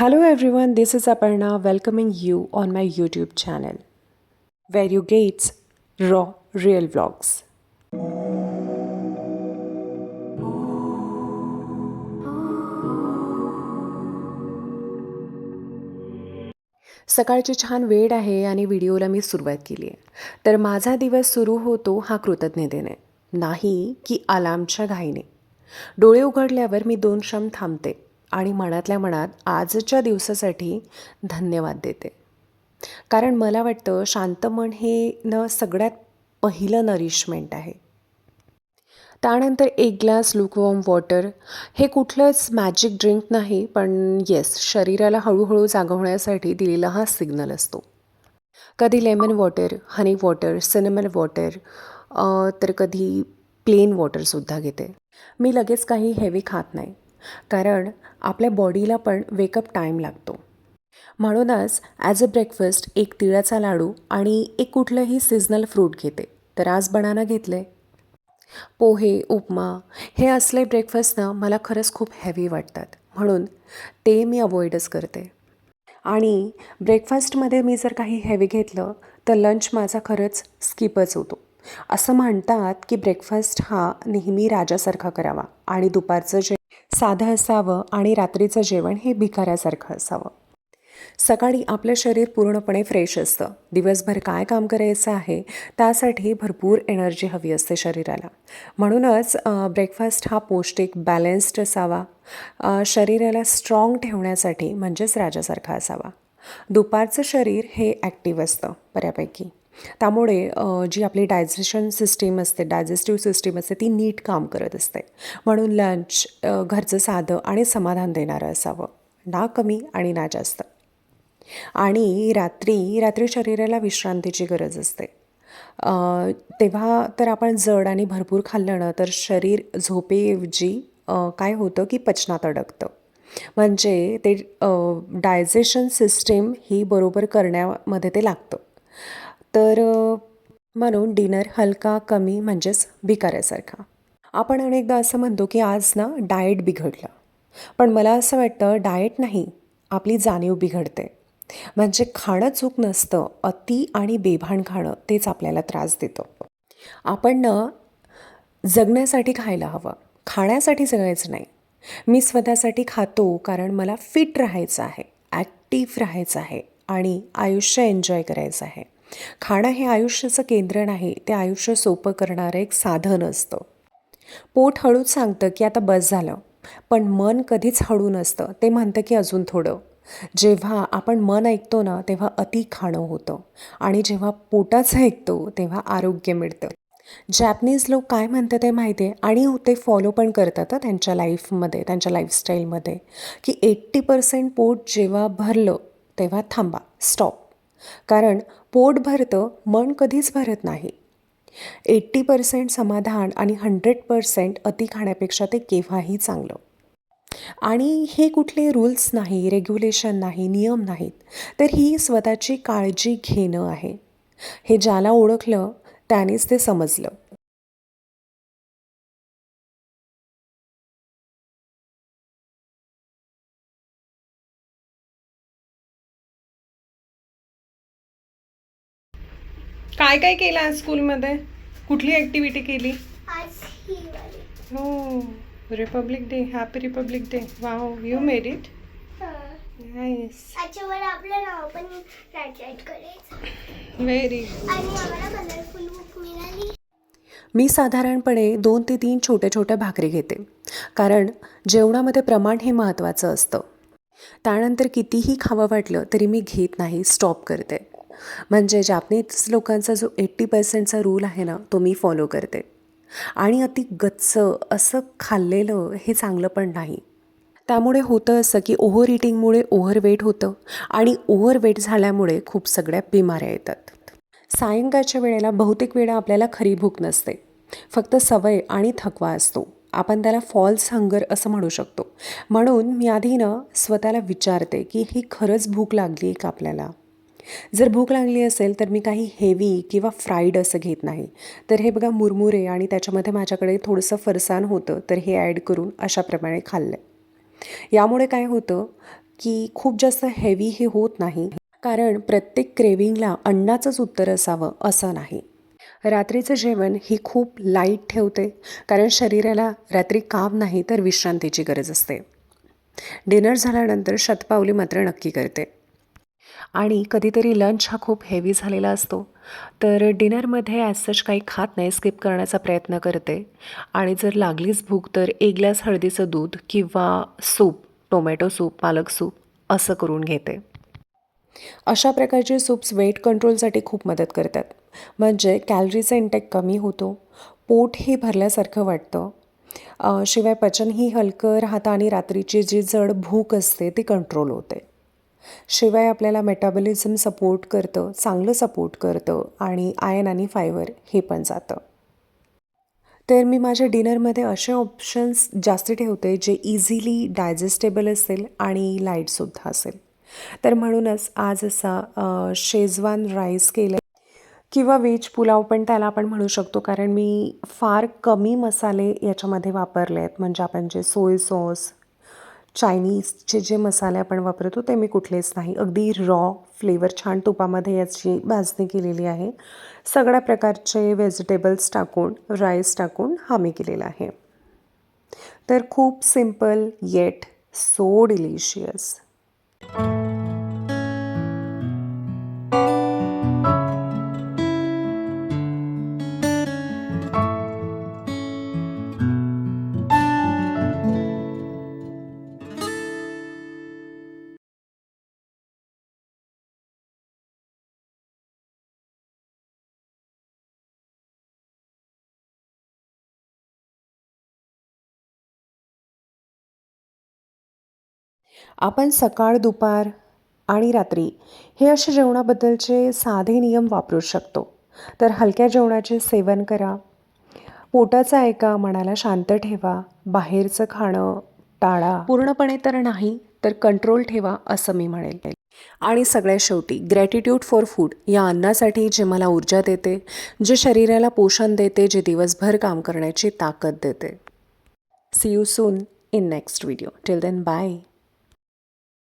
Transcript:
Hello everyone, this is Aparna welcoming you on my YouTube channel where you get raw, real vlogs. सकाळची छान वेळ आहे आणि व्हिडिओला मी सुरुवात केली आहे तर माझा दिवस सुरू होतो हा कृतज्ञतेने नाही की अलार्मच्या घाईने डोळे उघडल्यावर मी दोन क्षण थांबते आणि मनातल्या मनात आजच्या दिवसासाठी धन्यवाद देते. कारण मला वाटतं शांत मन हे न सगळ्यात पहिलं नरिशमेंट आहे. त्यानंतर एक ग्लास लुकवॉर्म वॉटर हे कुठलंच मॅजिक ड्रिंक नाही पण येस शरीराला हळूहळू जागा होण्यासाठी दिलेला हा सिग्नल असतो. कधी lemon water honey water cinnamon water तर कधी प्लेन वॉटरसुद्धा घेते. मी लगेच काही हेवी खात नाही. कारण आपल्या बॉडीला पण वेकअप टाईम लागतो. म्हणूनच ॲज अ ब्रेकफास्ट एक तिळाचा लाडू आणि एक कुठलंही सिजनल फ्रूट घेते. तर आज बनाना घेतले. पोहे उपमा हे असले ब्रेकफास्ट ना मला खरंच खूप हेवी वाटतात. म्हणून ते मी अवॉइडच करते. आणि ब्रेकफास्टमध्ये मी जर काही हेवी घेतलं तर लंच माझा खरंच स्किपच होतो. असं म्हणतात की ब्रेकफास्ट हा नेहमी राजासारखा करावा आणि दुपारचं जे साधं असावं आणि रात्रीचं जेवण हे भिकाऱ्यासारखं असावं. सकाळी आपलं शरीर पूर्णपणे फ्रेश असतं. दिवसभर काय काम करायचं आहे त्यासाठी भरपूर एनर्जी हवी असते शरीराला. म्हणूनच ब्रेकफास्ट हा पौष्टिक बॅलन्स्ड असावा. शरीराला स्ट्रॉंग ठेवण्यासाठी म्हणजेच राजासारखा असावा. दुपारचं शरीर हे ॲक्टिव्ह असतं बऱ्यापैकी. त्यामुळे जी आपली डायजेशन सिस्टीम असते डायजेस्टिव्ह सिस्टीम असते ती नीट काम करत असते. म्हणून लंच घरचं साधं आणि समाधान देणारं असावं. ना कमी आणि ना जास्त. आणि रात्री रात्री शरीराला विश्रांतीची गरज असते. तेव्हा तर आपण जड आणि भरपूर खाल्लं ना तर शरीर झोपेऐवजी काय होतं की पचनात अडकतं. म्हणजे ते डायजेशन सिस्टीम ही बरोबर करण्यामध्ये ते लागतं. तर म्हणून डिनर हलका कमी म्हणजेच भिकाऱ्यासारखा. आपण अनेकदा असं म्हणतो की आज ना डाएट बिघडलं. पण मला असं वाटतं डाएट नाही आपली जाणीव बिघडते. म्हणजे खाणं चूक नसतं अति आणि बेभान खाणं तेच आपल्याला त्रास देतं. आपण ना जगण्यासाठी खायला हवं खाण्यासाठी जगायचं नाही. मी स्वतःसाठी खातो कारण मला फिट राहायचं आहे ॲक्टिव्ह राहायचं आहे आणि आयुष्य एन्जॉय करायचं आहे. खाणं हे आयुष्याचं केंद्र नाही ते आयुष्य सोपं करणारं एक साधन असतं. पोट हळूच सांगतं की आता बस झालं. पण मन कधीच हळू नसतं. ते म्हणतं की अजून थोडं. जेव्हा आपण मन ऐकतो ना तेव्हा अति खाणं होतं. आणि जेव्हा पोटाचं ऐकतो तेव्हा आरोग्य मिळतं. जॅपनीज लोक काय म्हणतात ते माहिती आहे? आणि ते फॉलो पण करतात त्यांच्या लाईफमध्ये त्यांच्या लाईफस्टाईलमध्ये की एट्टी पर्सेंट पोट जेव्हा भरलं तेव्हा थांबा. स्टॉप कारण पोट भरतं मन कधीच भरत नाही. एट्टी पर्सेंट समाधान आणि हंड्रेड पर्सेंट अति खाण्यापेक्षा ते केव्हाही चांगलं. आणि हे कुठले रूल्स नाही रेग्युलेशन नाही नियम नाहीत तर ही स्वतःची काळजी घेणं आहे. हे ज्याला ओळखलं त्यानेच ते समजलं. काय काय केलं आज स्कूलमध्ये? कुठली ॲक्टिव्हिटी केली? आज ही वाली. Republic day happy republic day wow you made it nice याच्यावर आपलं नाव पण राईट करायचं. व्हेरी आणि आम्हाला कलरफुल बुक मिळाली. मी साधारणपणे दोन ते तीन छोट्या छोट्या भाकरी घेते. कारण जेवणामध्ये प्रमाण हे महत्त्वाचं असतं. त्यानंतर कितीही खावं वाटलं तरी मी घेत नाही स्टॉप करते. म्हणजे जापनीज लोकांचा जो एट्टी पर्सेंटचा रूल आहे ना तो मी फॉलो करते. आणि अति गच्च असं खाल्लेलं हे चांगलं पण नाही. त्यामुळे होतं असं की ओव्हर इटिंगमुळे ओव्हरवेट होतं आणि ओव्हरवेट झाल्यामुळे खूप सगळ्या बिमाऱ्या येतात. सायंकाळच्या वेळेला बहुतेक वेळा आपल्याला खरी भूक नसते. फक्त सवय आणि थकवा असतो. आपण त्याला फॉल्स हंगर असं म्हणू शकतो. म्हणून मी आधी ना स्वतःला विचारते की ही खरंच भूक लागली आहे का आपल्याला? जर भूक लागली असेल तर मी काही हेवी किंवा फ्राईड असं घेत नाही. तर हे बघा मुरमुरे आणि त्याच्यामध्ये माझ्याकडे थोडंसं फरसाण होतं तर हे ॲड करून अशाप्रमाणे खाल्लं यामुळे काय होतं की खूप जास्त हेवी हे होत नाही कारण प्रत्येक क्रेविंगला अन्नाचंच उत्तर असावं असं नाही. रात्रीचं जेवण ही खूप लाइट ठेवते कारण शरीराला रात्री काम नाही तर विश्रांतीची गरज असते. डिनर झाल्यानंतर शतपावली मात्र नक्की करते. आणि कधीतरी लंच हा खूप हेवी झालेला असतो. तर डिनरमध्ये ॲज सच काही खात नाही स्किप करण्याचा प्रयत्न करते. आणि जर लागलीच भूक तर एक ग्लास हळदीचं दूध किंवा सूप टोमॅटो सूप पालक सूप असं करून घेते. अशा प्रकारचे सूप्स वेट कंट्रोलसाठी खूप मदत करतात. म्हणजे कॅलरीचा इंटेक कमी होतो पोटही भरल्यासारखं वाटतं. शिवाय पचनही हलकं राहतं आणि रात्रीची जी जड भूक असते ती कंट्रोल होते. शिवाय आपल्याला मेटाबॉलिझम सपोर्ट करतं चांगलं सपोर्ट करतं आणि आयन आणि फायबर हे पण जातं. तर मी माझ्या डिनरमध्ये असे ऑप्शन्स जास्त ठेवते जे इझिली डायजेस्टेबल असेल आणि लाईटसुद्धा असेल. तर म्हणूनच आज असा शेजवान राईस केलं किंवा व्हेज पुलाव पण त्याला आपण म्हणू शकतो कारण मी फार कमी मसाले याच्यामध्ये वापरले आहेत म्हणजे आपण जे सोय सॉस चायनीजचे जे मसाले आपण वापरतो ते मी कुठलेच नाही. अगदी रॉ फ्लेवर छान तुपामध्ये याची भाजणी केलेली आहे. सगळ्या प्रकारचे व्हेजिटेबल्स टाकून राईस टाकून हा मी केलेला आहे. तर खूप सिंपल येट सो डिलिशियस आपण सकाळ दुपार आणि रात्री हे असे जेवणाबद्दलचे साधे नियम वापरू शकतो. तर हलक्या जेवणाचे सेवन करा. पोटाचं ऐका मनाला शांत ठेवा. बाहेरचं खाणं टाळा. पूर्णपणे तर नाही तर कंट्रोल ठेवा असं मी म्हणेल. आणि सगळ्यात शेवटी ग्रॅटिट्यूड फॉर फूड या अन्नासाठी जे मला ऊर्जा देते जे शरीराला पोषण देते जे दिवसभर काम करण्याची ताकद देते. See you soon in next video. Till then bye.